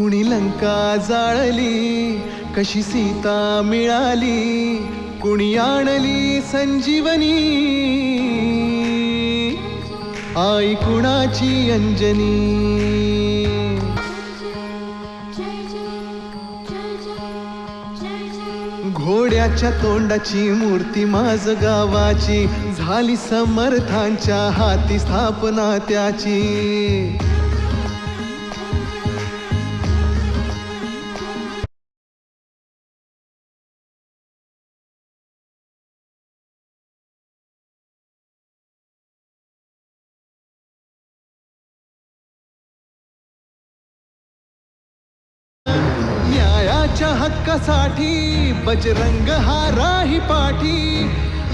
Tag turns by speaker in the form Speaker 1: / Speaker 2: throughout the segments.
Speaker 1: कुणी लंका जाळली कशी सीता मिळाली कुणी आणली संजीवनी? आई कुणाची अंजनी? घोड्याच्या तोंडाची मूर्ती माझ गावाची झाली समर्थांच्या हाती स्थापना त्याची. न्यायाच्या हक्कासाठी बजरंग हा राही पाठी.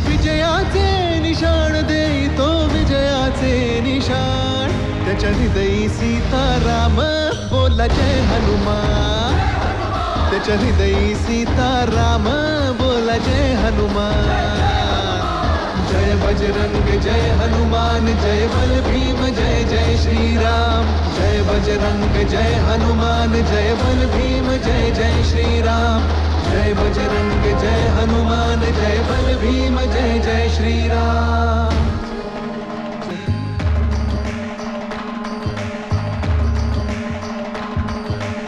Speaker 1: विजयाचे निशाण देतो विजयाचे निशाण. त्याच्या हृदयी सीताराम बोला जय हनुमान. त्याच्या हृदयी सीताराम बोला जय हनुमान. जय बजरंग जय हनुमान जय बल भीम जय जय श्रीराम. बजरंग जय हनुमान जय बल भीम जय जय श्रीराम। जय बजरंग जय हनुमान जय बल भीम जय जय श्रीराम।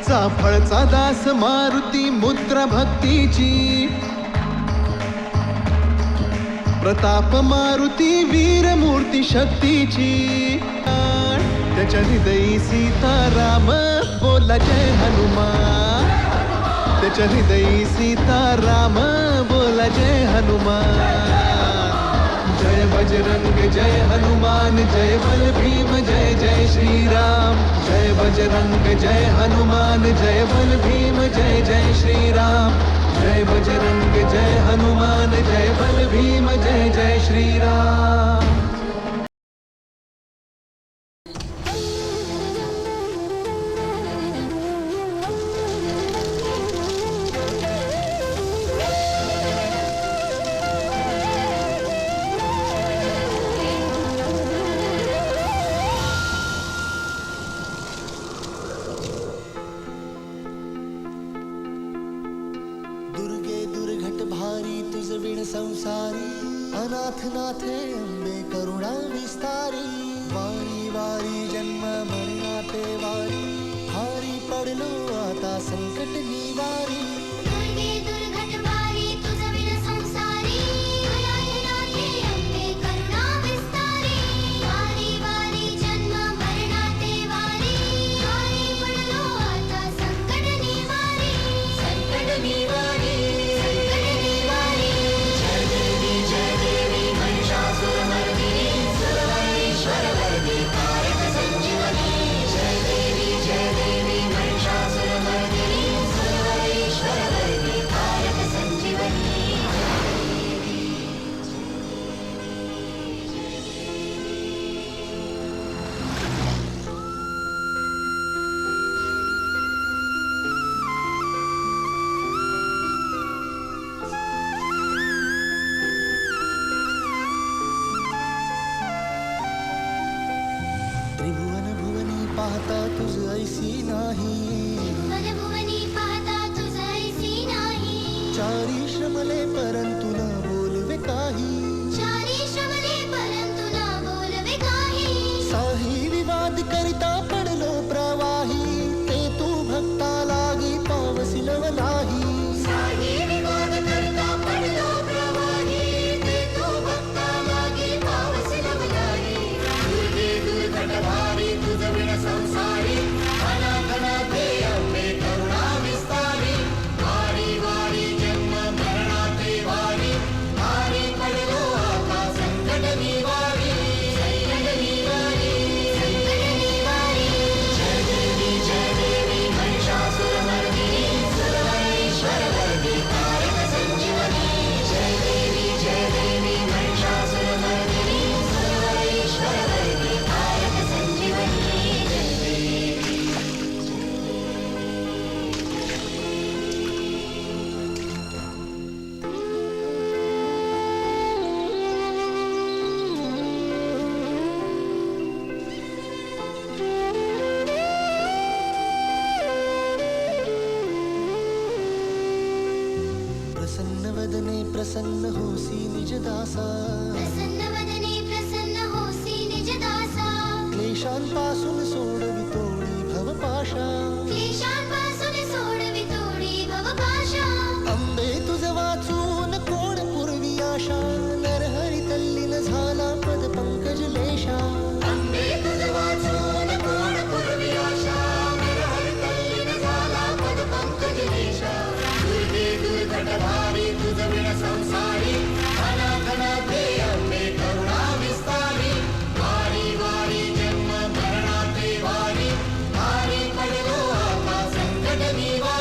Speaker 1: चाफळचा दास मारुती मुद्रा भक्तीची। प्रताप मारुती वीर मूर्ती शक्तीची। हृदयी सीताराम बोला जय हनुमान त्याच्या हृदयी सीताराम बोला जय हनुमान जय बजरंग जय हनुमान जय बल भीम जय जय श्रीराम. जय बजरंग जय हनुमान जय बल भीम जय जय श्रीराम. जय बजरंग जय हनुमान जय बल भीम जय जय श्रीराम.
Speaker 2: अनाथ नाथे अंबे करुणा विस्तारी। वारी वारी जन्म मरणाते वारी। भारी पडलो आता संकट पाहता तुझ ऐसी नाही. चारी
Speaker 3: वदने प्रसन्न होसी निज दासा
Speaker 2: प्रसन्न वदने प्रसन्न होसी निज दासा
Speaker 3: क्लेशांपासून
Speaker 2: ಜಗದೀವಾ